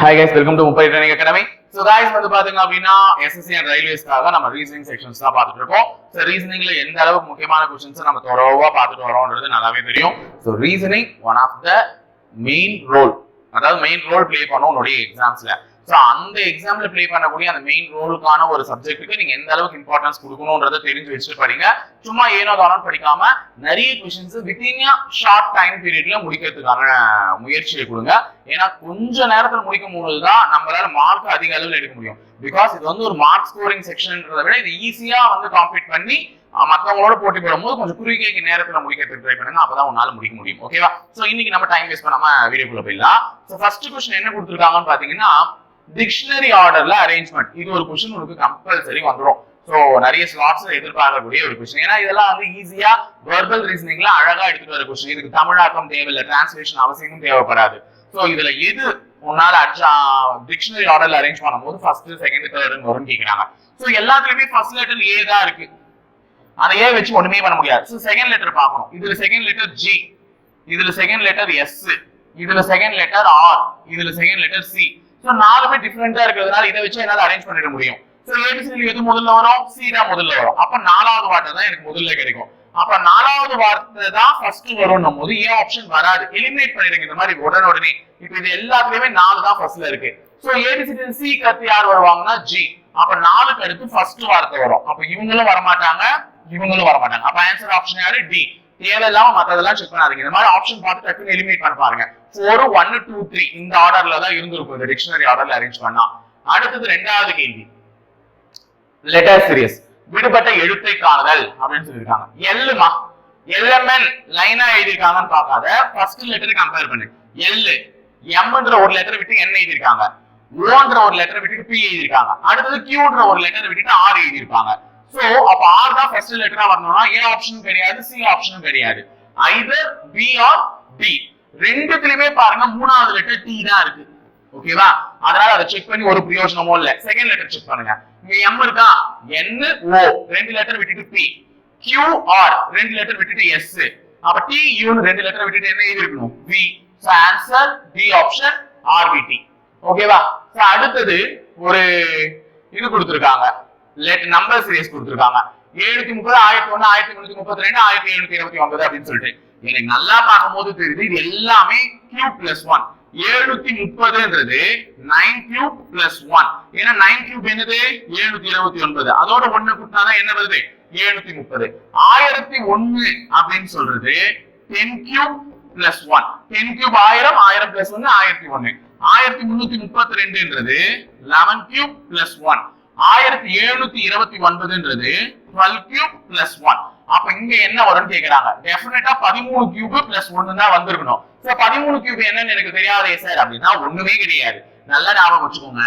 Hi guys welcome to Muppai training academy so guys வந்து பாத்தீங்க அப்படின்னா எஸ்எஸ்சி அண்ட் ரயில்வேஸ்க்காக நம்ம ரீசனிங் செக்ஷன்ஸ் தான் பார்த்துட்டு இருக்கோம். ஸோ ரீசனிங்ல எந்த அளவுக்கு முக்கியமான கொஸ்டின்ஸ் நம்ம தொடர்வா பார்த்துட்டு வரோம்ன்றது நல்லாவே தெரியும். So reasoning one of the main role அதாவது மெயின் ரோல் ப்ளே பண்ணும் உன்னுடைய எக்ஸாம்ஸ்ல ஸோ அந்த எக்ஸாம்ல ப்ளே பண்ணக்கூடிய அந்த மெயின் ரோலுக்கான ஒரு சப்ஜெக்ட்டுக்கு நீங்க எந்த அளவுக்கு இம்பார்ட்டன்ஸ் கொடுக்கணும்ன்றத தெரிஞ்சு வச்சுட்டு படிங்க சும்மா ஏனோ தானோ படிக்காம நிறைய கொஷின்ஸ் வித்தின் ஷார்ட் டைம் பீரியட்ல முடிக்கிறதுக்கான முயற்சியை கொடுங்க. ஏன்னா கொஞ்ச நேரத்தில் முடிக்கும் போது தான் நம்மளால மார்க் அதிக அளவில் எடுக்க முடியும். பிகாஸ் இது வந்து ஒரு மார்க் ஸ்கோரிங் செக்ஷன்ன்றதை விட இது ஈஸியா வந்து காம்பீட் பண்ணி மற்றவங்களோட மத்தவங்களோட போட்டி போடும்போது கொஞ்சம் குறுகிய நேரத்தில் முடிக்கிறதுக்கு ட்ரை பண்ணுங்க. அப்பதான் உன்னால முடிக்க முடியும். ஓகேவா சோ இன்னைக்கு நம்ம டைம் வேஸ்ட் பண்ணாம வீடியோக்குள்ள போயிடலாம். சோ ஃபர்ஸ்ட் கொஸ்டின் என்ன கொடுத்துருக்காங்கன்னு பாத்தீங்கன்னா டிக்ஷனரி ஆர்டர்ல அரேஞ்ச்மெண்ட் இது ஒரு கொஸ்டின் உங்களுக்கு கம்பல்சரி வந்துடும் ஸோ நிறைய ஸ்லாட்ஸ் எதிர்பார்க்கக்கூடிய ஒரு கொஸ்டின் ஏன்னா இதெல்லாம் வந்து ஈஸியா வெர்பல் ரீசனிங்ல அழகா எடுத்துட்டு வர கொஸ்டின் இதுக்கு தமிழாக்கம் தேவையில்லை டிரான்ஸ்லேஷன் அவசியமும் தேவைப்படாது. ஸோ இதுல எது உன்னால டிக்ஷனரி ஆர்டர்ல அரேஞ்ச் பண்ணும்போது ஃபர்ஸ்ட் செகண்ட் தேர்ட் வரும்னு கேட்குறாங்க ஸோ எல்லாத்துலயுமே ஃபர்ஸ்ட் லெட்டர் ஏ தான் இருக்கு. அந்த ஏ வச்சு ஒண்ணுமே பண்ண முடியாது? ஸோ செகண்ட் லெட்டர் பார்க்கணும். இதுல செகண்ட் லெட்டர் ஜி இதுல செகண்ட் லெட்டர் எஸ் இதுல செகண்ட் லெட்டர் ஆர் இதுல செகண்ட் லெட்டர் சி ஸோ நாலுமே டிஃப்ரெண்டா இருக்கிறதுனால இதை வச்சு என்னால அரேஞ்ச் பண்ணிட முடியும். ஸோ ஏபிசிடி எது முதல்ல வரும்? சி தான் முதல்ல வரும். அப்ப நாலாவது வார்த்தை தான் எனக்கு முதல்ல கிடைக்கும். அப்ப நாலாவது வார்த்தை தான் ஃபர்ஸ்ட் வரும்னும் போது ஏன் ஆப்ஷன் வராது? எலிமினேட் பண்ணிடுங்க. இந்த மாதிரி உடனே உடனே இப்போ இது எல்லாத்துலயுமே நாலு தான் ஃபர்ஸ்ட்ல இருக்கு. ஸோ ஏபிசிடி சி கத்து யார் வருவாங்கன்னா ஜி அப்ப நாலுக்கு அடுத்து ஃபர்ஸ்ட் வார்த்தை வரும். அப்ப இவங்களும் வரமாட்டாங்க. இவங்களும் வரமாட்டாங்க. அப்ப ஆன்சர் ஆப்ஷன் யாரு? டி தேவையில்லாம மத்ததெல்லாம் செக் பண்ணாதீங்க. இந்த மாதிரி ஆப்ஷன் பார்த்து டக்குன்னு எலிமினேட் பண்ண பாருங்க. ஃபோர் ஒன் டூ த்ரீ இந்த ஆர்டர்ல தான் இருந்திருக்கும். இந்த டிக்ஷனரி ஆர்டர்ல அரேஞ்ச் பண்ணா. அடுத்தது ரெண்டாவது கேள்வி. லெட்டர் சீரியஸ் விடுபட்ட எழுத்தை காணுதல் அப்படின்னு சொல்லியிருக்காங்க. எல்லுமா எல்எம்என் லைனா எழுதியிருக்காங்கன்னு பார்க்காத. ஃபர்ஸ்ட் லெட்டர் கம்பேர் பண்ணு. எல்லு எம்ன்ற ஒரு லெட்டர் விட்டு என்ன எழுதியிருக்காங்க. ஓன்ற ஒரு லெட்டர் விட்டுட்டு பி எழுதியிருக்காங்க. அடுத்தது கியூன்ற ஒரு லெட்டர் விட்டுட்டு ஆர் எழுதியிருப்பாங்க. சோ அப்ப ஆர் தான் ஃபர்ஸ்ட் லெட்டரா வரணும்னா ஏ ஆப்ஷனும் கிடையாது சி ஆப்ஷனும் கிடையாது. ஐதர் பி ஆர் டி ரெண்டுத்துலயுமே பாருங்க மூணாவது லெட்டர் டி தான் இருக்கு. ஓகேவா அதனால அதை செக் பண்ணி ஒரு பிரயோஜனமோ இல்ல. செகண்ட் லெட்டர் செக் பண்ணுங்க. இங்க எம் இருக்கா? என் ஓ ரெண்டு லெட்டர் விட்டுட்டு பி கியூ ஆர் ரெண்டு லெட்டர் விட்டுட்டு எஸ் அப்ப டி யூன்னு ரெண்டு லெட்டர் விட்டுட்டு என்ன எழுதி இருக்கணும் V so answer D option R P D ஓகேவா சோ அடுத்தது ஒரு இது கொடுத்துருக்காங்க. லெட் நம்பர் சீரியஸ் கொடுத்துருக்காங்க. எழுநூத்தி முப்பது ஆயிரத்தி ஒன்னு ஆயிரத்தி முன்னூத்தி முப்பத்தி ரெண்டு ஆயிரத்தி எழுநூத்தி இருபத்தி ஒன்பது அப்படின்னு சொல்லிட்டு. எனக்கு நல்லா பார்க்கும்போது தெரியுது இது எல்லாமே கியூப் பிளஸ் ஒன் எழுநூத்தி முப்பதுன்றது நைன் கியூப் பிளஸ் ஒன் ஏன்னா நைன் கியூப் என்னது? எழுநூத்தி இருபத்தி ஒன்பது. அதோட ஒண்ணு கூட்டினாதான் என்ன வருது? எழுநூத்தி முப்பது. ஆயிரத்தி ஒண்ணு அப்படின்னு சொல்றது ten cube plus one ten cube ஆயிரம் ஆயிரம் பிளஸ் ஒன்னு ஆயிரத்தி ஒண்ணு. ஆயிரத்தி முன்னூத்தி முப்பத்தி ரெண்டுன்றது லெவன் கியூப் பிளஸ் ஒன் ஆயிரத்தி எழுநூத்தி இருபத்தி ஒன்பதுன்றது டுவெல் கியூப் பிளஸ் ஒன் அப்ப இங்க என்ன வரும்னு கேக்குறாங்க. டெஃபினட்டா பதிமூணு கியூப் பிளஸ் ஒன்னு தான் வந்திருக்கணும். சோ பதிமூணு கியூப் என்னன்னு எனக்கு தெரியாதே சார் அப்படின்னா ஒண்ணுமே கிடையாது. நல்லா ஞாபகம் வச்சுக்கோங்க.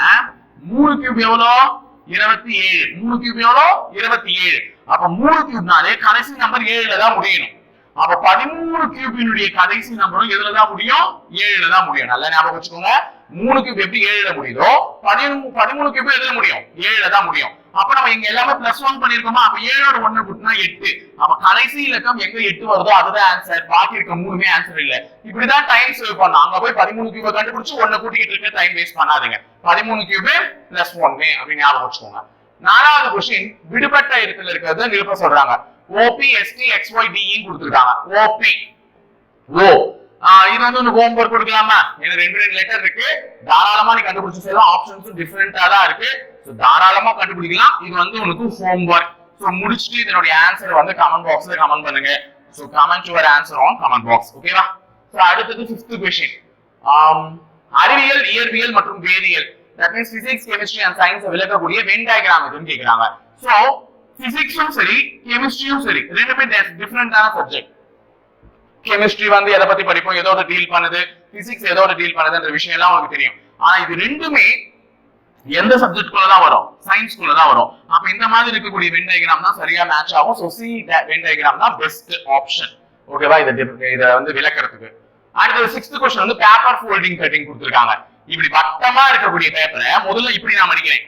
மூணு கியூப் எவ்வளோ? இருபத்தி ஏழு. மூணு கியூப் எவ்வளோ? இருபத்தி ஏழு. அப்ப மூணு கியூப்னாலே கடைசி நம்பர் ஏழுல தான் முடியணும். அப்ப பதிமூணு கியூபினுடைய கடைசி நம்பரும் எதுலதான் முடியும்? ஏழுல தான் முடியும். நல்லா ஞாபகம் வச்சுக்கோங்க. மூணு கியூப் எப்படி ஏழுல முடியுதோ பதிமூணு பதிமூணு கியூப் எதுல முடியும்? ஏழுல தான் முடியும். அப்ப நம்ம எங்க எல்லாமே பிளஸ் ஒன் பண்ணிருக்கோமா அப்ப ஏழோட ஒண்ணு கூட்டினா எட்டு. அப்ப கடைசி இலக்கம் எங்க எட்டு வருதோ அதுதான் ஆன்சர் பாக்கி இருக்க மூணுமே ஆன்சர் இல்ல. இப்படிதான் டைம் சேவ் பண்ணணும் அங்க போய் பதிமூணு கியூபை கண்டுபிடிச்சு ஒண்ணு கூட்டிக்கிட்டு இருக்க டைம் வேஸ்ட் பண்ணாதீங்க. பதிமூணு கியூபு பிளஸ் ஒன்னு அப்படின்னு ஞாபகம் வச்சுக்கோங்க. நாலாவது கொஸ்டின் விடுபட்ட இடத்துல இருக்கிறத நிரப்ப சொல்றாங்க. O P S T X Y டிஇன்னு e கொடுத்துருக்காங்க. ஓபி ஓ இது வந்து உனக்கு ஹோம்ஒர்க் கொடுக்கலாமா? ஏன்னா ரெண்டு ரெண்டு லெட்டர் இருக்கு. தாராளமா நீ கண்டுபிடிச்சு செய்யலாம். ஆப்ஷன்ஸும் டிஃபரெண்டா தான் இருக்கு. தாராளமா கண்டுபிடிக்கலாம். இது வந்து உனக்கு ஹோம்ஒர்க் ஸோ முடிச்சுட்டு இதனுடைய ஆன்சர் வந்து கமெண்ட் பாக்ஸ்ல கமெண்ட் பண்ணுங்க. So comment your answer on comment box ஓகேவா ஸோ அடுத்தது ஃபிஃப்த் கொஸ்டின் அறிவியல் இயற்பியல் மற்றும் வேதியியல். That means physics chemistry and science விளக்கக்கூடிய Venn diagram எதுன்னு கேட்கிறாங்க ஸோ பிசிக்ஸும் சரி கெமிஸ்ட்ரியும் சரி. ரெண்டுமே டிஃப்ரெண்டான சப்ஜெக்ட் கெமிஸ்ட்ரி வந்து எதை பத்தி படிப்போம்? எதோட டீல் பண்ணுது? பிசிக்ஸ் எதோட டீல் பண்ணுதுன்ற விஷயம் எல்லாம் உங்களுக்கு தெரியும். ஆனா இது ரெண்டுமே எந்த சப்ஜெக்ட் தான் வரும்? சயின்ஸ் தான் வரும். அப்ப இந்த மாதிரி இருக்கக்கூடிய வென் டயக்ராம் தான் சரியா மேட்ச் ஆகும். ஸோ சி வென் டயக்ராம் தான் பெஸ்ட் ஆப்ஷன் ஓகேவா இதை இதை வந்து விளக்குறதுக்கு. அடுத்தது சிக்ஸ்த் கொஸ்டின் வந்து பேப்பர் ஃபோல்டிங் கட்டிங் கொடுத்துருக்காங்க. இப்படி வட்டமா இருக்கக்கூடிய பேப்பரை முதல்ல இப்படி நான் மடிக்கிறேன்.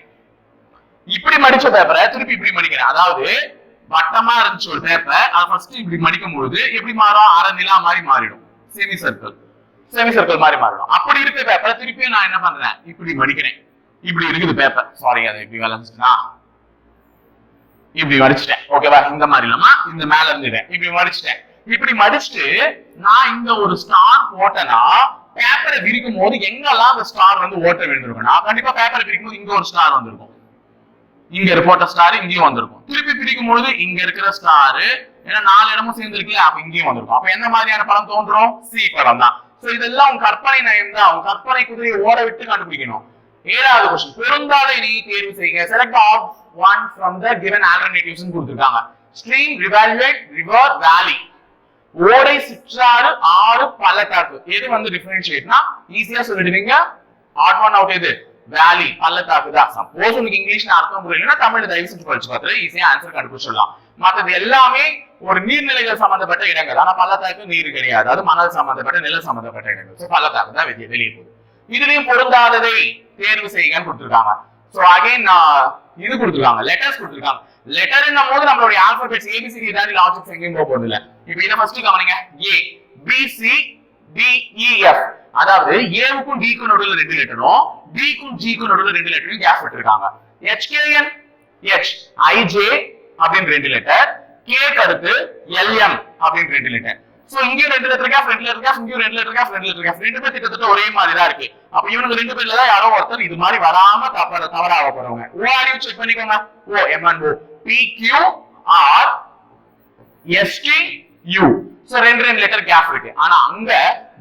இப்படி மடிச்ச பேப்பரை திருப்பி இப்படி மடிக்கிறேன். அதாவது வட்டமா இருந்துச்சு ஒரு பேப்பர் அதை ஃபர்ஸ்ட் இப்படி மடிக்கும் பொழுது எப்படி மாறும்? அரை நிலா மாதிரி மாறிடும். செமி சர்க்கிள் செமி சர்க்கிள் மாதிரி மாறிடும். அப்படி இருக்க பேப்பரை திருப்பியும் நான் என்ன பண்றேன்? இப்படி மடிக்கிறேன். இப்படி இருக்குது பேப்பர் சாரி அதை இப்படி வளைஞ்சுனா இப்படி வடிச்சிட்டேன். ஓகேவா இந்த மாதிரி இல்லாம இந்த மேல இருந்துட்டேன். இப்படி மடிச்சிட்டேன் இப்படி மடிச்சுட்டு நான் இந்த ஒரு ஸ்டார் போட்டேன்னா பேப்பரை விரிக்கும் போது எங்கெல்லாம் அந்த ஸ்டார் வந்து ஓட்ட வேண்டியிருக்கும் நான் கண்டிப்பா பேப்பரை விரிக்கும் போது இங்க ஒரு ஸ்டார் வந்திருக்கும். இங்க போட்ட ஸ்டார் இங்கேயும் வந்திருக்கும். திருப்பி பிரிக்கும் பொழுது இங்க இருக்கிற ஸ்டார் ஏன்னா நாலு இடமும் சேர்ந்து இருக்குல்ல அப்ப இங்கேயும் வந்திருக்கும். அப்ப எந்த மாதிரியான படம் தோன்றும்? சி படம் தான். சோ இதெல்லாம் உங்க கற்பனை நயம் தான் உங்க கற்பனை குதிரையை ஓட விட்டு கண்டுபிடிக்கணும். ஏழாவது கொஸ்டின் பொருந்தாத இணையை தேர்வு செய்யுங்க. Select of one from the given alternatives கொடுத்துருக்காங்க. ஸ்ட்ரீம் ரிவால்வேட் ரிவர் வேலி ஓடை சிற்றாறு ஆறு பள்ளத்தாக்கு. எது வந்து டிஃபரன்ஷியேட்னா ஈஸியா சொல்லிடுவீங்க. ஆட் ஒன் அவுட் எது? வேலி பள்ளத்தாக்கு தான். சப்போஸ் உங்களுக்கு இங்கிலீஷ்ல அர்த்தம் புரியலன்னா தமிழ் தயவு செஞ்சு படிச்சு பார்த்துட்டு ஈஸியா ஆன்சர் கண்டுபிடிச்சிடலாம் மற்றது எல்லாமே ஒரு நீர்நிலைகள் சம்பந்தப்பட்ட இடங்கள். ஆனா பள்ளத்தாக்கு நீர் கிடையாது. அது மணல் சம்பந்தப்பட்ட நில சம்பந்தப்பட்ட இடங்கள். பள்ளத்தாக்கு தான் வெளியே வெளியே போகுது. இதுலயும் பொருந்தாததை தேர்வு செய்யுங்கன்னு கொடுத்திருக்காங்க சோ அகைன் இது கொடுத்திருக்காங்க லெட்டர்ஸ் கொடுத்திருக்காங்க லெட்டர்ங்கும் போது நம்மளுடைய ஆல்பபெட்ஸ் ஏபிசிடி தான் லாஜிக்ஸ் எங்கேயும் போக போறது இல்ல இப்போ இதை ஃபர்ஸ்ட் கவனிங்க A B C D E F அதாவது ஏவுக்கும் டிக்கும் நடுவில் ரெண்டு லெட்டரும் டிக்கும் ஜிக்கும் நடுவில் ரெண்டு லெட்டரும் கேப் விட்டுருக்காங்க ஹெச்கேஎன் ஹெச் ஐஜே அப்படின்னு ரெண்டு லெட்டர் கே கருத்து எல்எம் அப்படின்னு ரெண்டு லெட்டர் சோ இங்கேயும் ரெண்டு லெட்டர் கேப் ரெண்டு லெட்டர் கேப் இங்கேயும் ரெண்டு லெட்டர் கேப் ரெண்டு லெட்டர் கேப் ரெண்டு கிட்டத்தட்ட ஒரே மாதிரி தான் இருக்கு. அப்ப இவனுக்கு ரெண்டு பேர்ல தான் யாரோ ஒருத்தர் இது மாதிரி வராம தவற தவறாக போறவங்க. ஓஆர்யூ செக் பண்ணிக்கோங்க. O M N O P Q R S T U so ரெண்டு ரெண்டு லெட்டர் கேப் இருக்கு. ஆனா அங்க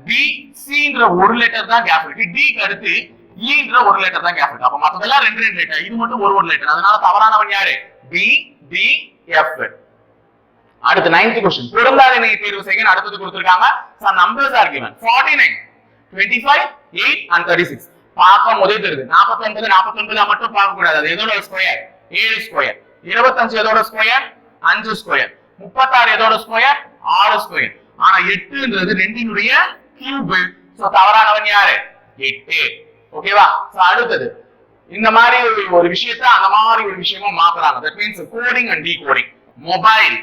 பி சின்ற ஒரு லெட்டர் தான் கேப் இருக்கு. டி அடுத்து e ஈன்ற ஒரு லெட்டர் தான் கேப் இருக்கு. அப்ப மத்ததெல்லாம் ரெண்டு ரெண்டு லெட்டர் இது மட்டும் ஒரு ஒரு லெட்டர் அதனால தவறானவன் யாரு? பி டி எஃப் அடுத்து நைன்த் கொஸ்டின் பொருந்தாத இணையை தேர்வு செய்ய அடுத்தது கொடுத்துருக்காங்க. Sir numbers are given forty nine twenty five eight and thirty six பார்க்கும் போதே தெரியுது 49 49 மட்டும் பார்க்க கூடாது அது எதோட ஸ்கொயர் ஏழு ஸ்கொயர் 25 எதோட ஸ்கொயர் அஞ்சு ஸ்கொயர் 36 எதோட ஸ்கொயர் ஆறு ஸ்கொயர் ஆனா எட்டுன்றது ரெண்டினுடைய கியூப் சோ தவறானவன் யாரு? எட்டு. ஓகேவா சோ அடுத்தது. இந்த மாதிரி ஒரு- விஷயத்த விஷயத்தை அந்த மாதிரி ஒரு விஷயமா மாத்துறாங்க. That means coding and decoding mobile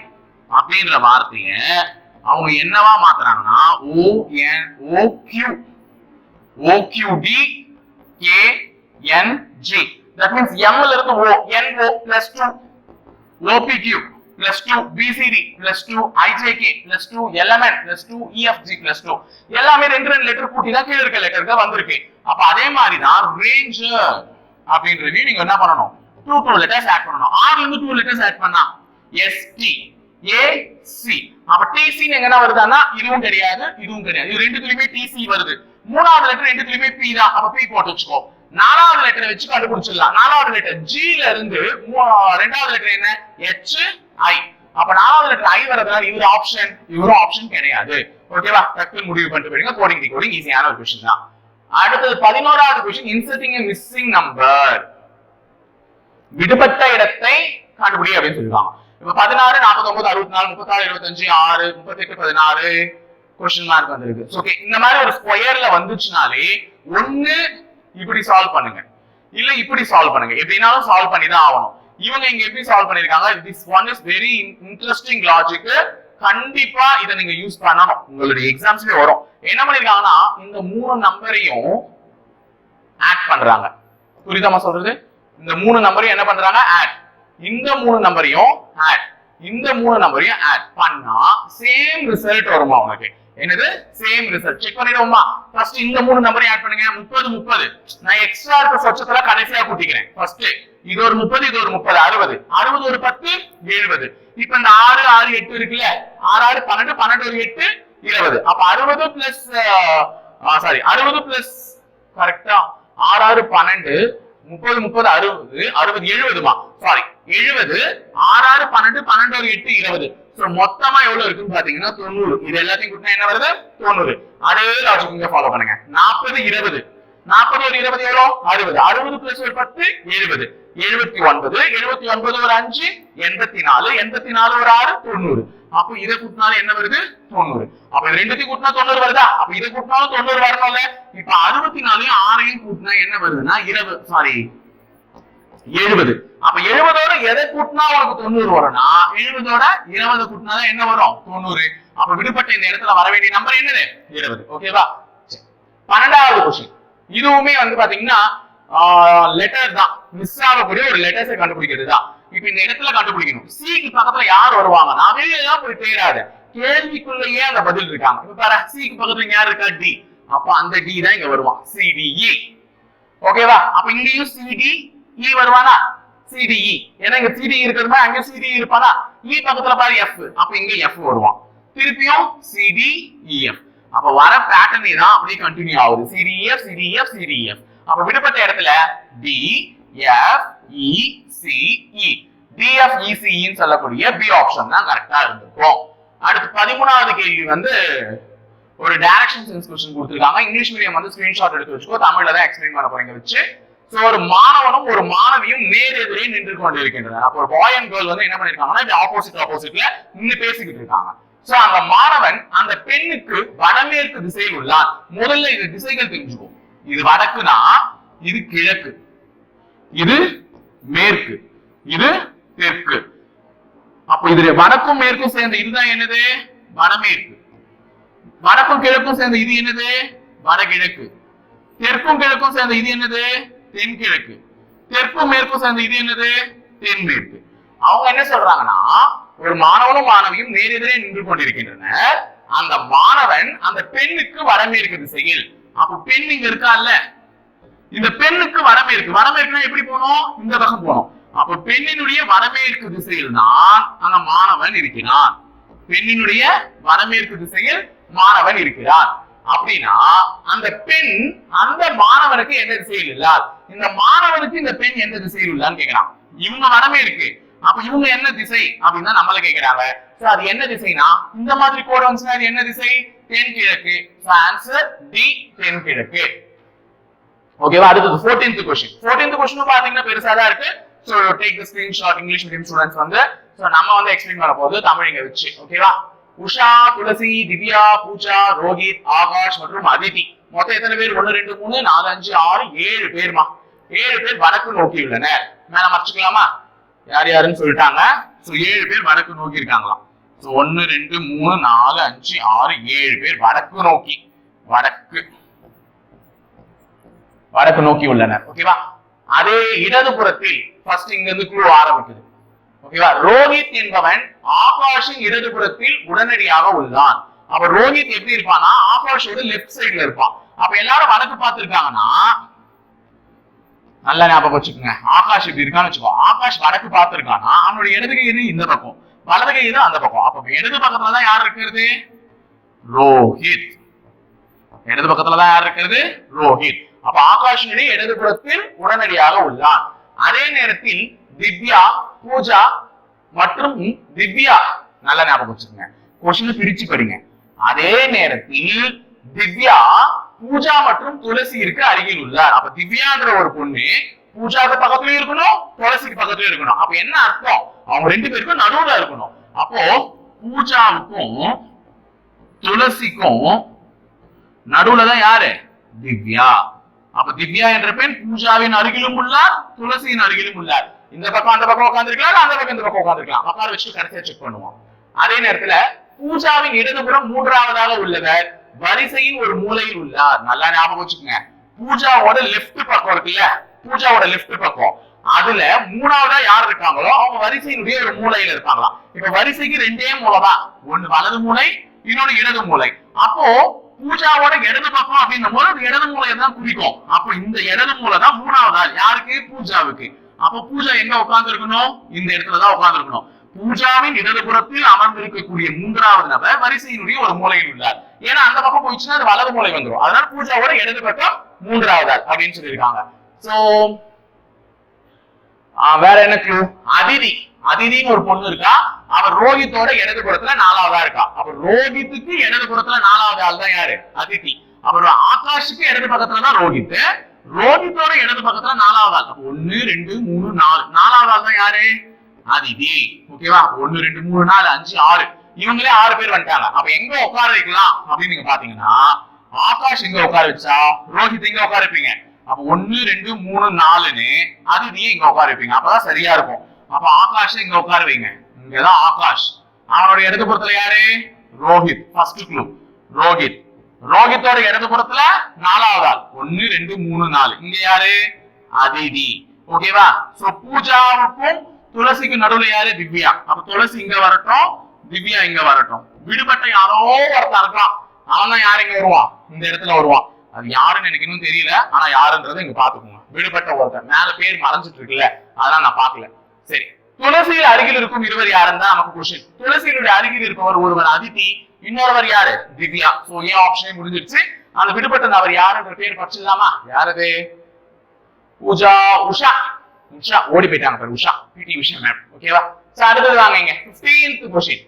அப்படின்ற வார்த்தைய அவங்க என்னவா மாத்துறாங்கன்னா O N O Q O Q T K N G that means எம்ல இருந்து O N O plus two O P Q plus two B C D plus two I J K plus two L M N plus two E F G plus two எல்லாமே ரெண்டு ரெண்டு letter கூட்டி தான் கீழே இருக்க லெட்டருக்கு வந்திருக்கு. அப்ப அதே மாதிரி தான் ரேஞ்சர் அப்படின்றது நீங்க என்ன பண்ணணும்? டூ டூ லெட்டர்ஸ் ஆட் பண்ணணும். ஆர்ல இருந்து டூ லெட்டர்ஸ் ஆட் பண்ணா எஸ்டி ஏ சி அப்ப டிசி எங்கன்னா வருதான்னா இதுவும் கிடையாது இதுவும் கிடையாது. இது ரெண்டுத்துலயுமே டிசி வருது. மூணாவது லெட்டர் ரெண்டுத்துலயுமே பி தான். அப்ப பி போட்டு வச்சுக்கோ. நாலாவது லெட்டரை வச்சு கண்டுபிடிச்சிடலாம். நாலாவது லெட்டர் ஜில இருந்து மூ- ரெண்டாவது லெட்டர் என்ன? ஹெச் ஐ அப்ப நாலாவது லெட்டர் ஐ வரதுனால இவர் ஆப்ஷன் இவரும் ஆப்ஷன் கிடையாது. ஓகேவா டக்குனு முடிவு பண்ணிட்டு போயிடுங்க. கோடிங் டிகோடிங் ஈஸியான ஒரு கொஸ்டின் தான். அடுத்தது பதினோராவது கொஸ்டின் இன்சர்ட்டிங் மிஸ்ஸிங் நம்பர் விடுபட்ட இடத்தை கண்டுபிடி அப்படின்னு சொல்லுவாங்க இப்ப பதினாறு நாற்பத்தொன்பது அறுபத்தி நாலு முப்பத்தாறு எழுபத்தஞ்சு ஆறு முப்பத்தெட்டு பதினாறு கொஸ்டின் மார்க் வந்திருக்கு. ஓகே இந்த மாதிரி ஒரு ஸ்கொயர்ல வந்துச்சுனாலே ஒண்ணு இப்படி சால்வ் பண்ணுங்க. இல்ல இப்படி சால்வ் பண்ணுங்க. எப்படினாலும் சால்வ் பண்ணி தான் ஆகணும். இவங்க இங்க எப்படி சால்வ் பண்ணிருக்காங்க? This one is very interesting logic கண்டிப்பா இதை நீங்க யூஸ் பண்ணணும். உங்களுடைய எக்ஸாம்ஸ்லயே வரும். என்ன பண்ணிருக்காங்கன்னா இந்த மூணு நம்பரையும் ஆட் பண்றாங்க. புரியுதாமா சொல்றது? இந்த மூணு நம்பரையும் என்ன பண்றாங்க? ஆட் இந்த மூணு நம்பரையும் ஆட் இந்த மூணு நம்பரையும் ஆட் பண்ணா சேம் ரிசல்ட் வருமா உனக்கு? என்னது? சேம் ரிசல்ட் செக் பண்ணிடுவோமா? ஃபர்ஸ்ட் இந்த மூணு நம்பரையும் ஆட் பண்ணுங்க. முப்பது முப்பது. நான் எக்ஸ்ட்ரா இருக்க சொச்சத்துல கடைசியா கூட்டிக்கிறேன். ஃபர்ஸ்ட் இது ஒரு முப்பது இது ஒரு முப்பது. அறுபது. அறுபது ஒரு பத்து எழுபது. இப்ப இந்த ஆறு ஆறு எட்டு இருக்குல்ல? ஆறு ஆறு பன்னெண்டு பன்னெண்டு ஒரு எட்டு இருபது. அப்ப அறுபது பிளஸ் சாரி அறுபது பிளஸ் கரெக்டா ஆறு ஆறு பன்னெண்டு. முப்பது முப்பது அறுபது. அறுபது எழுபதுமா? சாரி எழுபது ஆறு ஆறு பன்னெண்டு பன்னெண்டு ஒரு எட்டு இருபது. சோ மொத்தமா எவ்வளவு இருக்குன்னு பாத்தீங்கன்னா தொண்ணூறு. இது எல்லாத்தையும் கூட்டினா என்ன வருது? தொண்ணூறு. அதே லாஜிக்கிங்க ஃபாலோ பண்ணுங்க. நாற்பது இருபது. நாற்பது ஒரு இருபது எவ்வளோ? அறுபது. அறுபது பிளஸ் ஒரு பத்து எழுபது. எழுபத்தி ஒன்பது எழுபத்தி ஒன்பது ஒரு அஞ்சு எண்பத்தி நாலு. எண்பத்தி நாலு ஒரு ஆறு தொண்ணூறு. அப்ப இதை கூட்டினாலும் என்ன வருது? தொண்ணூறு. அப்ப ரெண்டுத்தையும் கூட்டினா தொண்ணூறு வருதா? அப்ப இதை கூட்டினாலும் தொண்ணூறு வரணும்ல. இப்ப அறுபத்தி நாலையும் ஆறையும் கூட்டினா என்ன வருதுன்னா இருபது சாரி எழுபது. அப்ப எழுபதோட எதை கூட்டினா உனக்கு தொண்ணூறு வரும்னா? எழுபதோட இருபது கூட்டினா என்ன வரும்? தொண்ணூறு. அப்ப விடுபட்ட இந்த இடத்துல வர வேண்டிய நம்பர் என்னது? இருபது. ஓகேவா. பன்னெண்டாவது கொஸ்டின் இதுவுமே வந்து பாத்தீங்கன்னா லெட்டர் தான். மிஸ் ஆகக்கூடிய ஒரு லெட்டர்ஸை கண்டுபிடிக்கிறது தான் இப்ப இந்த இடத்துல கண்டுபிடிக்கணும். சிக்கு பக்கத்துல யார் வருவாங்க? நான் வெளியில தான் போய் தேடாத. கேள்விக்குள்ளேயே அந்த பதில் இருக்காங்க. இப்ப பாரு சிக்கு பக்கத்துல யார் இருக்கா? டி அப்ப அந்த டி தான் இங்க வருவான். சிடிஇ ஓகேவா அப்ப இங்கேயும் சிடி இ வருவானா? சிடிஇ e. ஏன்னா இங்க சிடி இருக்கிறதா அங்க சிடி இருப்பானா? இ பக்கத்துல பாரு எஃப் அப்ப இங்க எஃப் வருவான். திருப்பியும் சிடிஇஎஃப் அப்ப வர பேட்டர்னே தான் அப்படியே கண்டினியூ ஆகுது. சிடிஎஃப் சிடிஎஃப் சிடிஎஃப் அப்ப விடுபட்ட இடத்துல D F E C E டிஎஃப்இசிஇன்னு இசிஇன்னு சொல்லக்கூடிய பி ஆப்ஷன் தான் கரெக்டா இருந்திருக்கும். அடுத்து பதிமூணாவது கேள்வி வந்து ஒரு டைரக்ஷன் சென்ஸ் கொஸ்டின் கொடுத்துருக்காங்க. இங்கிலீஷ் மீடியம் வந்து ஸ்கிரீன்ஷாட் எடுத்து வச்சுக்கோ. தமிழ்ல தான் எக்ஸ்பிளைன் பண்ண போறீங்க வச்சு. ஒரு மாணவனும் ஒரு மாணவியும் நேர் எதிரே நின்று கொண்டிருக்கின்றனர். அப்போ ஒரு பாய் அண்ட் கேர்ள் வந்து என்ன பண்ணிருக்காங்கன்னா இப்படி ஆப்போசிட் ஆப்போசிட்ல நின்று பேசிக்கிட்டு இருக்காங்க. சோ அந்த மாணவன் அந்த பெண்ணுக்கு வடமேற்கு திசையில் உள்ளார் முதல்ல இது திசைகள் தெரிஞ்சுக்கும் இது வடக்குனா இது கிழக்கு. இது மேற்கு. இது தெற்கு. அப்போ இது வடக்கும் மேற்கும் சேர்ந்த இதுதான் என்னது? வடமேற்கு. வடக்கும் கிழக்கும் சேர்ந்த இது என்னது? வடகிழக்கு. தெற்கும் கிழக்கும் சேர்ந்த இது என்னது? தென்கிழக்கு. தெற்கும் மேற்கும் சேர்ந்த இது என்னது? தென்மேற்கு. அவங்க என்ன சொல்றாங்கன்னா ஒரு மாணவனும் மாணவியும் நேரெதிரே நின்று கொண்டிருக்கின்றனர். அந்த மாணவன் அந்த பெண்ணுக்கு வரமேற்கு திசையில். அப்ப பெண் இங்க இருக்கால்ல இந்த பெண்ணுக்கு வரமேற்கு வரமேற்குனா எப்படி போனோம்? இந்த பக்கம் போனோம். அப்ப பெண்ணினுடைய வரமேற்கு திசையில் தான் அந்த மாணவன் இருக்கிறான். பெண்ணினுடைய வரமேற்கு திசையில் மாணவன் இருக்கிறார் அப்படின்னா அந்த பெண் அந்த மாணவனுக்கு என்ன திசையில் இல்லாது இந்த மாணவனுக்கு இந்த பெண் எந்த திசையில் உள்ளான்னு கேக்குறான். இவங்க வடமேற்கு அப்ப இவங்க என்ன திசை அப்படின்னு நம்மள கேக்குறாங்க. சோ அது என்ன திசைனா இந்த மாதிரி கோடு வந்துச்சுன்னா அது என்ன திசை? தென் கிழக்கு. ஆன்சர் டி தென்கிழக்கு ஓகேவா அடுத்தது 14th கொஸ்டின் 14th கொஸ்டின் பாத்தீங்கன்னா பெருசா தான் இருக்கு. So take the screenshot English medium students வந்து சோ நம்ம வந்து எக்ஸ்பிளைன் பண்ண போகுது தமிழ் இங்க வச்சு. ஓகேவா உஷா துளசி திவ்யா பூஜா ரோஹித் ஆகாஷ் மற்றும் அதிதி. மொத்தம் எத்தனை பேர்? ஒன்னு ரெண்டு மூணு நாலு அஞ்சு ஆறு ஏழு பேர்மா. ஏழு பேர் வடக்கு நோக்கி உள்ளனர். மேல மறைச்சுக்கலாமா? யார் யாருன்னு சொல்லிட்டாங்க. சோ ஏழு பேர் வடக்கு நோக்கி இருக்காங்களாம். ஸோ ஒன்று ரெண்டு மூணு நாலு அஞ்சு ஆறு ஏழு பேர் வடக்கு நோக்கி. வடக்கு. வடக்கு நோக்கி உள்ளனர். ஓகேவா? அதே இடதுபுறத்தில் ஃபர்ஸ்ட் இங்க இருந்து குழு ஆரம்பிக்குது. ஓகேவா? ரோஹித் என்பவன் ஆகாஷின் இடதுபுறத்தில் உடனடியாக உள்ளான். அப்ப ரோஹித் எப்படி இருப்பான்னா ஆகாஷோட லெஃப்ட் சைடுல இருப்பான். அப்ப எல்லாரும் வடக்கு பார்த்திருக்காங்கன்னா நல்லா ஞாபகம் வச்சுக்கோங்க. ஆகாஷ் இப்படி இருக்கான்னு வச்சுக்கோ. ஆகாஷ் வடக்கு பார்த்துருக்கானா? அவனுடைய இடது கை இந்த பக்கம். வலது கைது அந்த பக்கம். அப்ப இடது பக்கத்துல தான் யார் இருக்கிறது? ரோஹித். இடது பக்கத்துல தான் யார் இருக்கிறது? ரோஹித். அப்ப ஆகாஷினுடைய இடதுபுறத்தில் உடனடியாக உள்ளான். அதே நேரத்தில் திவ்யா பூஜா மற்றும் திவ்யா. நல்ல ஞாபகம் வச்சுக்கோங்க. கொஸ்டின் பிரிச்சு படிங்க. அதே நேரத்தில் திவ்யா பூஜா மற்றும் துளசியிற்கு அருகில் உள்ளார். அப்ப திவ்யான்ற ஒரு பொண்ணு பூஜாக்கு பக்கத்துலயும் இருக்கணும் துளசிக்கு பக்கத்துலயும் இருக்கணும். அப்ப என்ன அர்த்தம்? அவங்க ரெண்டு பேருக்கும் நடுவுல இருக்கணும். அப்போ பூஜாவுக்கும் துளசிக்கும் நடுவுல தான் யாரு? திவ்யா. அப்ப திவ்யா என்ற பெண் பூஜாவின் அருகிலும் உள்ளார் துளசியின் அருகிலும் உள்ளார். இந்த பக்கம் அந்த பக்கம் உட்காந்துருக்கலாம் அந்த பக்கம் இந்த பக்கம் உட்காந்துருக்கலாம் உட்கார வச்சு கடைசியா செக் பண்ணுவோம். அதே நேரத்துல பூஜாவின் இடதுபுறம் மூன்றாவதாக உள்ளவர். வரிசையின் ஒரு மூலையில் உள்ளார் நல்லா ஞாபகம் வச்சுக்கோங்க. பூஜாவோட லெஃப்ட் பக்கம் இருக்குல்ல? பூஜாவோட லெஃப்ட் பக்கம். அதுல மூணாவதா யார் இருக்காங்களோ அவங்க வரிசையினுடைய ஒரு மூலையில இருப்பாங்களாம் இப்ப வரிசைக்கு ரெண்டே மூலமா ஒன்னு ஒண்ணு வலது மூலை இன்னொன்னு இடது மூலை. அப்போ பூஜாவோட இடது பக்கம் அப்படின்னும் போது அது இடது மூலையை தான் குறிக்கும். அப்போ இந்த இடது மூலை தான் மூணாவது? ஆள் யாருக்கு? பூஜாவுக்கு. அப்போ பூஜா எங்க உட்கார்ந்து இருக்கணும் இந்த இடத்துலதான் உட்கார்ந்து இருக்கணும் பூஜாவின் இடதுபுறத்தில் அமர்ந்திருக்கக்கூடிய மூன்றாவது நபர் வரிசையினுடைய ஒரு மூலையில் உள்ளார். ஏன்னா அந்த பக்கம் போயிடுச்சுன்னா அது வலது மூலை வந்துடும் அதனால பூஜாவோட இடது பக்கம் மூன்றாவது ஆள் அப்படின்னு சொல்லியிருக்காங்க. சோ வேற என்ன க்ளூ அதிதி. அதிதின்னு ஒரு பொண்ணு இருக்கா. அவர் ரோஹித்தோட இடது புறத்துல நாலாவதா இருக்கா. அப்ப ரோஹித்துக்கு இடது புறத்துல நாலாவது ஆள் தான் யாரு? அதிதி. அப்புறம் ஆகாஷுக்கு இடது பக்கத்துல தான் ரோஹித் ரோஹித்தோட இடது பக்கத்துல நாலாவது ஆள். ஒன்னு ரெண்டு மூணு நாலு. நாலாவது ஆள் தான் யாரு? அதிதி ஓகேவா ஒன்னு ரெண்டு மூணு நாலு அஞ்சு ஆறு. இவங்களே ஆறு பேர் வந்துட்டாங்க. அப்ப எங்க உட்கார வைக்கலாம் அப்படின்னு நீங்க பாத்தீங்கன்னா ஆகாஷ் எங்க உட்கார வச்சா ரோஹித் எங்க உட்கார வைப்பீங்க அப்ப ஒன்னு ரெண்டு மூணு நாலுன்னு அதிதியை இங்க உட்கார வைப்பீங்க அப்பதான் சரியா இருக்கும். அப்ப ஆகாஷ் இங்க உட்கார வைங்க இங்கதான் ஆகாஷ். அவனோட இடது புறத்துல யாரு? ரோஹித். First clue Rohit. ரோஹித்தோட இடது புறத்துல நாலாவது ஆள். ஒன்னு ரெண்டு மூணு நாலு. இங்க யாரு? அதிதி ஓகேவா சோ பூஜாவுக்கும் துளசிக்கு நடுவுல யாரு? திவ்யா. அப்ப துளசி இங்க வரட்டும் திவ்யா இங்க வரட்டும். விடுபட்ட யாரோ ஒருத்தன் இருக்கான். அவன் தான் யாரு இங்க வருவான்? இந்த இடத்துல வருவான். அது யாருன்னு எனக்கு இன்னும் தெரியல. ஆனா யாருன்றதை இங்க பாத்துக்கோங்க விடுபட்ட ஒருத்தர் மேல பேர் மறைஞ்சிட்டு இருக்குல்ல அதெல்லாம் நான் பாக்கல சரி. துளசியில் அருகில் இருக்கும் இருவர் யாருன்னு தான் நமக்கு கொஸ்டின் துளசியினுடைய அருகில் இருப்பவர் ஒருவர் அதித்தி இன்னொருவர் யாரு? திவ்யா. சோ ஏன் ஆப்ஷனே முடிஞ்சிருச்சு? அந்த விடுபட்ட அவர் யாருன்ற பேர் படிச்சிடலாமா யாரது பூஜா உஷா. உஷா ஓடி போயிட்டாங்க பாரு உஷா பிடி உஷா மேம் ஓகேவா சோ அடுத்தது வாங்க இங்க 15th கொஸ்டின்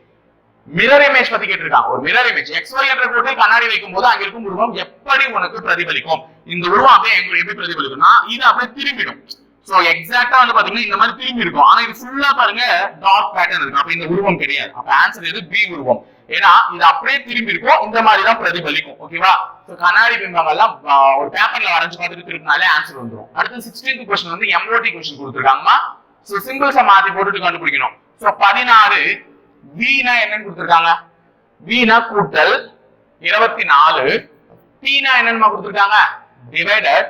மிரர் இமேஜ் பத்தி கேட்டிருக்காங்க. ஒரு மிரர் இமேஜ் எக்ஸ்ஒய் என்ற கோட்டில் கண்ணாடி வைக்கும் போது அங்க இருக்கும் உருவம் எப்படி உனக்கு பிரதிபலிக்கும்? இந்த உருவம் அப்படியே எங்க எப்படி பிரதிபலிக்கும்னா இது அப்படியே திரும்பிடும் சோ எக்ஸாக்டா வந்து பாத்தீங்கன்னா இந்த மாதிரி திரும்பி இருக்கும். ஆனா இது ஃபுல்லா பாருங்க டார்க் பேட்டர்ன் இருக்கு. அப்ப இந்த உருவம் கிடையாது. அப்ப ஆன்சர் எது? பி உருவம். ஏன்னா இது அப்படியே திரும்பி இருக்கும். இந்த மாதிரி தான் பிரதிபலிக்கும். ஓகேவா சோ கண்ணாடி பிம்பம் எல்லாம் ஒரு பேப்பர்ல வரைஞ்சு பார்த்துட்டு திருப்பினாலே ஆன்சர் வந்துடும் அடுத்து சிக்ஸ்டீன்த் கொஸ்டின் வந்து எம்ஓடி கொஸ்டின் கொடுத்துருக்காங்கம்மா. சோ சிம்பிள்ஸை மாத்தி போட்டுட்டு கண்டுபிடிக்கணும். சோ பதினாறு வீணா என்னன்னு கொடுத்துருக்காங்க? வீணா கூட்டல் இருபத்தி நாலு டீனா என்னன்னு கொடுத்துருக்காங்க? டிவைடட்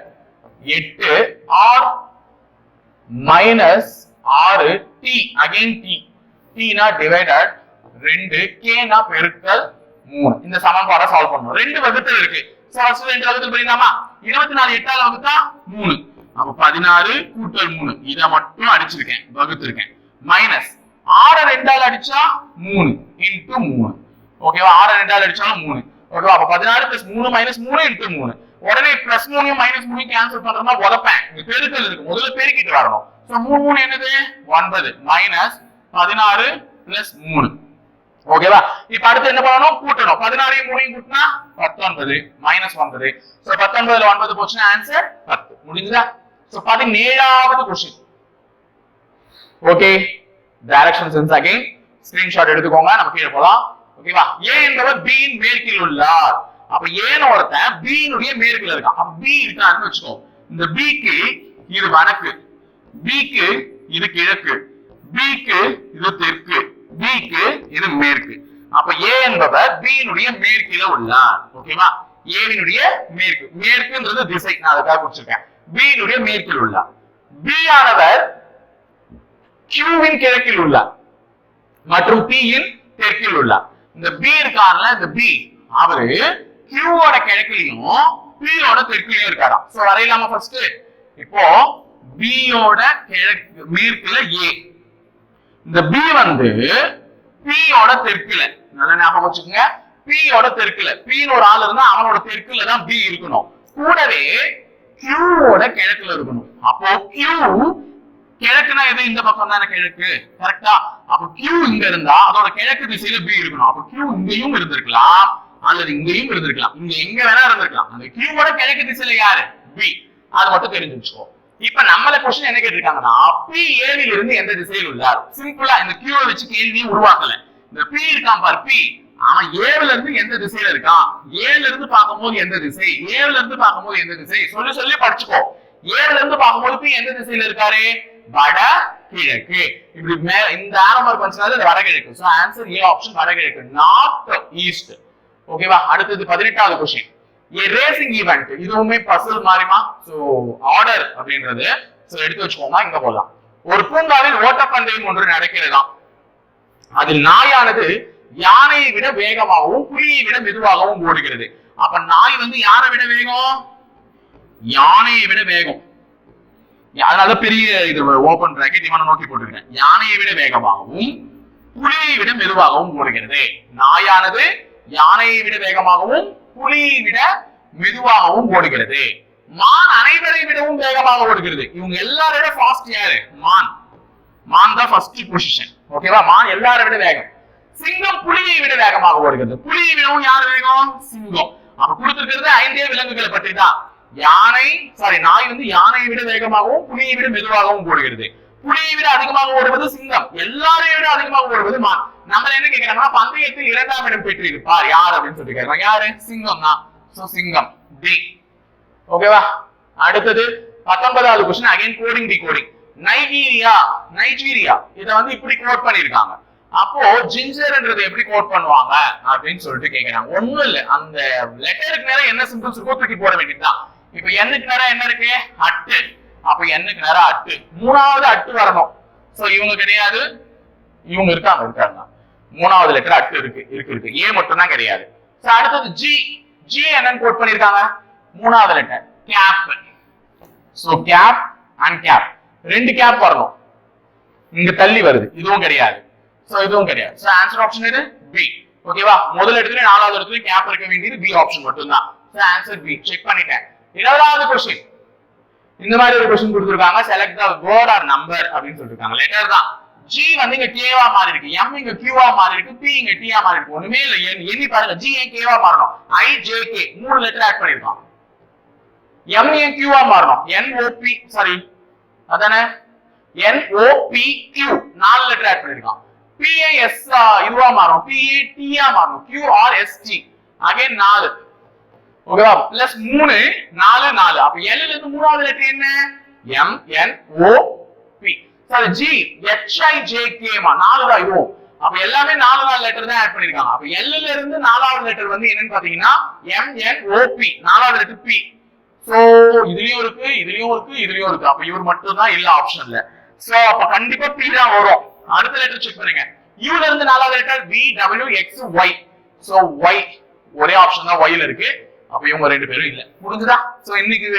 எட்டு. ஆர் மைனஸ் ஆறு டி அகைன் டி டீனா டிவைடட் ரெண்டு கேனா பெருக்கல் மூணு. இந்த சமன்பாடை சால்வ் பண்ணணும். ரெண்டு வகுத்தல் இருக்கு. So, ரெண்டு வகுத்தல் பண்ணிடலாமா இருபத்தி நாலு எட்டால வகுத்தா மூணு. அப்ப பதினாறு கூட்டல் மூணு. இதை மட்டும் அடிச்சிருக்கேன். வகுத்திருக்கேன். மைனஸ் ஆறு ரெண்டால் அடிச்சா மூணு. இன்ட்டு மூணு. ஓகேவா ஆறு ரெண்டால் அடிச்சாலும் மூணு. ஓகேவா அப்ப பதினாறு பிளஸ் மூணு மைனஸ் மூணு இன்ட்டு மூணு. உடனே பிளஸ் மூணையும் மைனஸ் மூணையும் கேன்சல் பண்றதுனா உதப்பேன். இங்க பெருக்கல் இருக்கு. முதல்ல பெருக்கிட்டு வரணும். சோ மூணு மூணு என்னது? ஒன்பது. மைனஸ் பதினாறு பிளஸ் மூணு. ஓகேவா இப்ப அடுத்து என்ன பண்ணணும்? கூட்டணும். பதினாறையும் மூணையும் கூட்டினா பத்தொன்பது மைனஸ் ஒன்பது. சோ பத்தொன்பதுல ஒன்பது போச்சுன்னா ஆன்சர் பத்து. முடிஞ்சுதா? சோ பதினேழாவது question okay direction sense again screenshot எடுத்துக்கோங்க. நம்ம கீழே போலாம். ஓகேவா ஏ என்பவர் பி மேற்கில் உள்ளார். அப்ப ஏன்னு ஒருத்தன் பீனுடைய மேற்கில் இருக்கான் அப்ப B இருக்கான்னு வச்சுக்கோ. இந்த பிக்கு இது வடக்கு. பிக்கு இது கிழக்கு. பிக்கு இது தெற்கு. பிக்கு இது மேற்கு. அப்ப ஏ என்பவர் B மேற்கில உள்ளார். ஓகேவா? ஏவினுடைய மேற்கு. மேற்குன்றது திசை. நான் அதுக்காக குறிச்சிருக்கேன் பீனுடைய மேற்கில் உள்ளார். பி ஆனவர் கியூவின் கிழக்கில் உள்ளார். மற்றும் பியின் தெற்கில் உள்ளார். இந்த பி இருக்கான்ல இந்த பி அவரு கியூவோட கிழக்குலையும் பியோட யோட இருக்காராம். ஸோ வரையலாமா ஃபர்ஸ்ட் இப்போ பியோட கிழக்கு மேற்குல ஏ. இந்த பி வந்து பியோட தெற்குல. நல்லா ஞாபகம் வச்சுக்கோங்க. பியோட தெற்குல. பின்னு ஒரு ஆள் இருந்தா அவனோட தெற்குல தான் பி இருக்கணும். கூடவே கியூவோட கிழக்குல இருக்கணும். அப்போ கியூ கிழக்குனா எது? இந்த பக்கம் தானே கிழக்கு. கரெக்டா அப்ப கியூ இங்க இருந்தா அதோட கிழக்கு திசையில பி இருக்கணும். அப்ப கியூ இங்கேயும் இருந்திருக்கலாம். அல்லது இங்கேயும் இருந்திருக்கலாம். இங்க எங்க வேணா இருந்திருக்கலாம். அந்த Q கிழக்கு திசையில யாரு? பி அது மட்டும் தெரிஞ்சு வச்சுக்கோ இப்ப நம்மள கொஸ்டின் என்ன கேட்டிருக்காங்கன்னா பி ஏழில் இருந்து எந்த திசையில் உள்ளார்? சிம்பிளா இந்த கியூவை வச்சு கேள்வியும் உருவாக்கல. இந்த பி இருக்கான் பார் பி அவன் ஏழுல இருந்து எந்த திசையில இருக்கான்? ஏழுல இருந்து பார்க்கும்போது எந்த திசை? ஏழுல இருந்து பார்க்கும்போது எந்த திசை? சொல்லி சொல்லி படிச்சுக்கோ. ஏழுல இருந்து பார்க்கும்போது பி எந்த திசையில இருக்காரு? வட கிழக்கு. இப்படி மே இந்த ஆரம்பர் பஞ்சினால வடகிழக்கு சோ ஆன்சர் ஏ ஆப்ஷன் வடகிழக்கு நார்த் ஈஸ்ட் ஓகேவா அடுத்தது பதினெட்டாவது கொஸ்டின் ஏ ரேசிங் ஈவெண்ட் இதுவுமே பசல் மாறிமா? சோ ஆர்டர் அப்படின்றது. சோ எடுத்து வச்சுக்கோமா இங்க போலாம். ஒரு பூங்காவில் ஓட்டப்பந்தயம் ஒன்று நடக்கிறதாம் அதில் நாயானது யானையை விட வேகமாகவும் புலியை விட மெதுவாகவும் ஓடுகிறது. அப்ப நாய் வந்து யாரை விட வேகம்? யானையை விட வேகம். அதனால பெரிய இது ஓபன் பிராக்கெட் இவனை நோக்கி போட்டிருக்கேன். யானையை விட வேகமாகவும் புலியை விட மெதுவாகவும் ஓடுகிறது. நாயானது யானையை விட வேகமாகவும் புலியை விட மெதுவாகவும் ஓடுகிறது. மான் அனைவரை விடவும் வேகமாக ஓடுகிறது. இவங்க எல்லாரோட விட ஃபாஸ்ட் யாரு? மான். மான் தான் ஃபர்ஸ்ட் பொசிஷன் ஓகேவா மான் எல்லாரை விட வேகம். சிங்கம் புலியை விட வேகமாக ஓடுகிறது. புலியை விடவும் யார் வேகம்? சிங்கம். அப்ப கொடுத்திருக்கிறது ஐந்தே விலங்குகளை பற்றி தான் யானை சாரி நாய் வந்து யானையை விட வேகமாகவும் புலியை விட மெதுவாகவும் ஓடுகிறது. புலியை விட அதிகமாக ஓடுவது சிங்கம். எல்லாரையும் விட அதிகமாக ஓடுவது மான். நம்ம என்ன கேட்கிறாங்கன்னா பந்தயத்தில் இரண்டாம் இடம் பெற்றிருப்பார் யார் அப்படின்னு சொல்லி கேட்கிறாங்க யாரு? சிங்கம் தான். சோ சிங்கம். தி ஓகேவா அடுத்தது பத்தொன்பதாவது question again coding decoding Nigeria Nigeria இத வந்து இப்படி கோட் பண்ணிருக்காங்க அப்போ ஜிஞ்சர்ன்றது எப்படி கோட் பண்ணுவாங்க? அப்படின்னு சொல்லிட்டு கேக்குறாங்க. ஒண்ணும் இல்ல. அந்த லெட்டருக்கு நேரம் என்ன சிம்பிள்ஸ் இருக்கோ தூக்கி போட வேண்டியதுதான். இப்ப எண்ணுக்கு நேரம் என்ன இருக்கு? அட்டு. அப்ப எண்ணுக்கு நேரம் அட்டு. மூணாவது அட்டு வரணும். சோ இவங்க கிடையாது. இவங்க இருக்காங்க இருக்காங்க. மூணாவது லெட்டர் அட்டு இருக்கு இருக்கு இருக்கு. ஏ மட்டும் தான் கிடையாது அடுத்தது ஜி ஜி என்னன்னு கோட் பண்ணிருக்காங்க? மூணாவது letter gap so gap and gap ரெண்டு கேப் வரணும். இங்க தள்ளி வருது. இதுவும் கிடையாது. சோ இதுவும் கிடையாது. சோ ஆன்சர் ஆப்ஷன் இது பி ஓகேவா முதல் இடத்துல நாலாவது இடத்துல கேப் இருக்க வேண்டியது பி ஆப்ஷன் மட்டும் தான் சோ ஆன்சர் பி செக் பண்ணிட்டேன். இருபதாவது கொஸ்டின் இந்த மாதிரி ஒரு கொஸ்டின் கொடுத்துருக்காங்க. Select the word or number அப்படின்னு சொல்லிருக்காங்க. லெட்டர் தான். ஜி வந்து இங்க கேவா மாறி இருக்கு எம் இங்க கியூவா மாறி இருக்கு பி இங்க டியா மாறி இருக்கு ஒண்ணுமே இல்ல. எண்ணி பாருங்க. ஜி ஏன் கேவா மாறணும்? ஐ ஜே கே மூணு லெட்டர் ஆட் பண்ணிருக்கான் எம் ஏன் கியூவா மாறணும்? என் ஓபி சாரி அதானே? என் ஓபி கியூ நாலு லெட்டர் ஆட் பண்ணிருக்கான் பிஏஎஸ் இதுவா மாறும் பிஏ டியா மாறும் Q R S T again நாலு. ஓகேவா பிளஸ் மூணு நாலு நாலு. அப்ப எல்ல இருந்து மூணாவது லெட்டர் என்ன? M N O P sir G H J K நாலு தான் இதுவும். அப்ப எல்லாமே நாலு நாலு லெட்டர் தான் ஆட் பண்ணிருக்காங்க. அப்ப எல்ல இருந்து நாலாவது லெட்டர் வந்து என்னன்னு பாத்தீங்கன்னா எம் என் ஓ பி நாலாவது லெட்டர் பி சோ இதுலயும் இருக்கு இதுலயும் இருக்கு இதுலயும் இருக்கு. அப்ப இவர் மட்டும் தான் இல்ல ஆப்ஷன்ல சோ அப்ப கண்டிப்பா பி தான் வரும். அடுத்த லெட்டர் செக் பண்ணுங்க. யூல இருந்து நாலாவது letter V W X Y so Y ஒரே ஆப்ஷன் தான் ஒய்ல இருக்கு. அப்ப இவங்க ரெண்டு பேரும் இல்ல. முடிஞ்சுதா? சோ இன்னைக்கு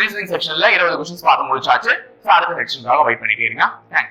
ரீசனிங் செக்ஷன்ல இருபது கொஸ்டின்ஸ் பார்த்து முடிச்சாச்சு. சோ அடுத்த செக்ஷனுக்காக வெயிட் பண்ணிட்டே இருங்க. தேங்க்யூ